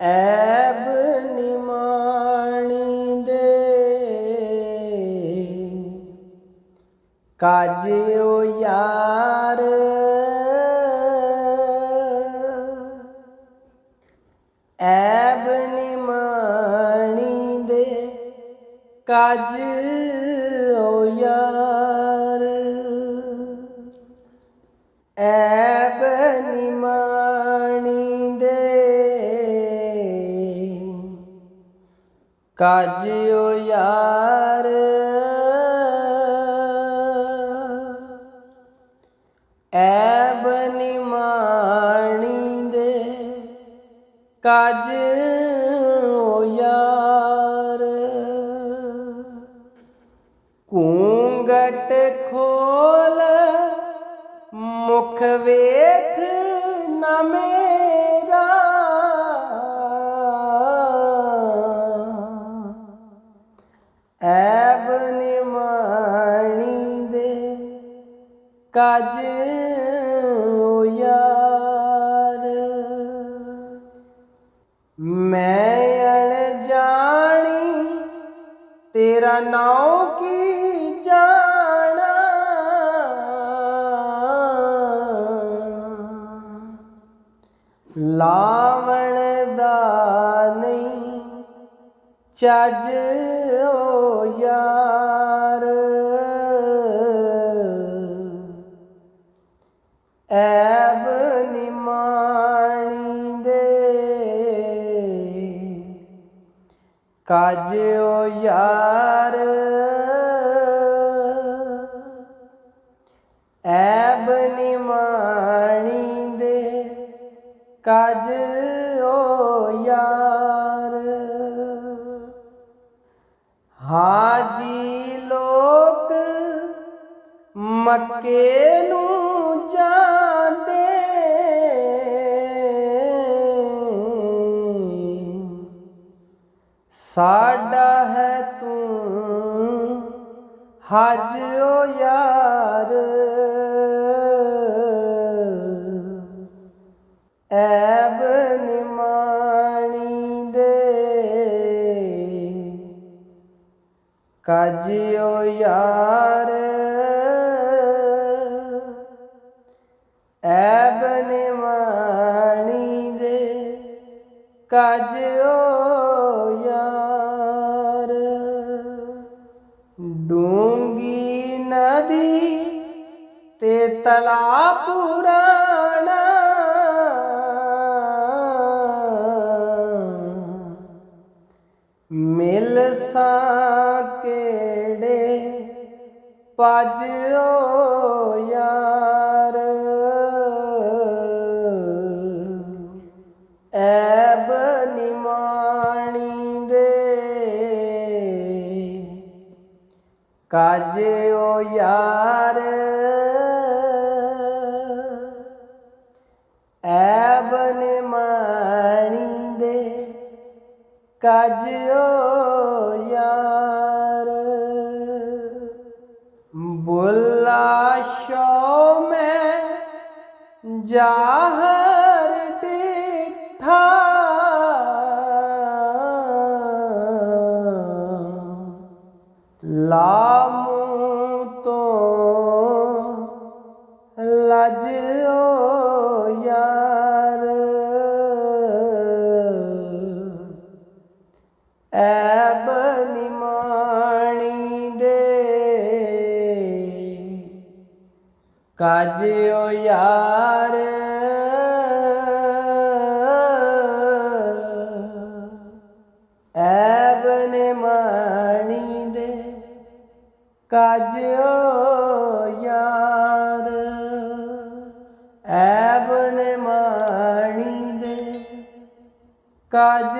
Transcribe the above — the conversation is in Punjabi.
ਐਬ ਨਿਮਾਣੀ ਦੇ। ਕਾਜਿਓ ਯਾਰ। ਐਬ ਨਿਮਾਣੀ ਦੇ। ਕਾਜ ਓ ਯਾਰ। ਐਬ ਨਿਮਾਣੀ ਕਾਜ ਓ ਯਾਰ। ਐਬ ਨਿਮਾਣੀ ਦੇ ਕਾਜ ਓ ਯਾਰ। ਘੂੰਗਟ ਖੋਲ ਮੁਖ ਵੇਖ ਕਾਜ ਓ ਯਾਰ। ਮੈਂ ਅਣਜਾਣੀ, ਤੇਰਾ ਨਾਉ ਕੀ ਜਾਣਾ? ਲਾਵਣ ਦਾ ਨਹੀਂ ਚੱਜ ਓ ਯਾਰ। ਕਾਜ ਯਾਰ। ਐਬ ਨਿਮਾਣੀ ਦੇ ਕਾਜ ਓ ਯਾਰ। ਹਾਜੀ ਲੋਕ ਮੱਕੇ ਹਜ ਓ ਯਾਰ। ਐਬ ਨਿਮਾਣੀ ਦੇ। ਕਾਜ ਓ ਯਾਰ। ਐਬ ਨਿਮਾਣੀ ਦੇ। ਕਾਜ ਓ ਯਾਰ। ਤੇ ਤਲਾ ਪੁਰਾਣਾ। ਮਿਲ ਸਾ ਕਿਹੜੇ? ਪਜ ਯਾਰ। ਕਾਜ ਓ ਯਾਰ। ਐਬ ਨਿਮਾਣੀ ਦੇ ਕਾਜ ਓ ਯਾਰ। ਬੁੱਲਾ ਸ਼ੋ ਮੈਂ ਜਾਹਰ ਲਾਮੂ ਤੋਂ ਲਜ ਓ ਯਾਰ। ਐਬ ਨਿਮਾਣੀ ਦੇ ਕਾਜ ਓ ਯਾਰ। ਕਾਜ ਯਾਰ। ਐਬ ਨਿਮਾਣੀ ਦੇ ਕਾਜ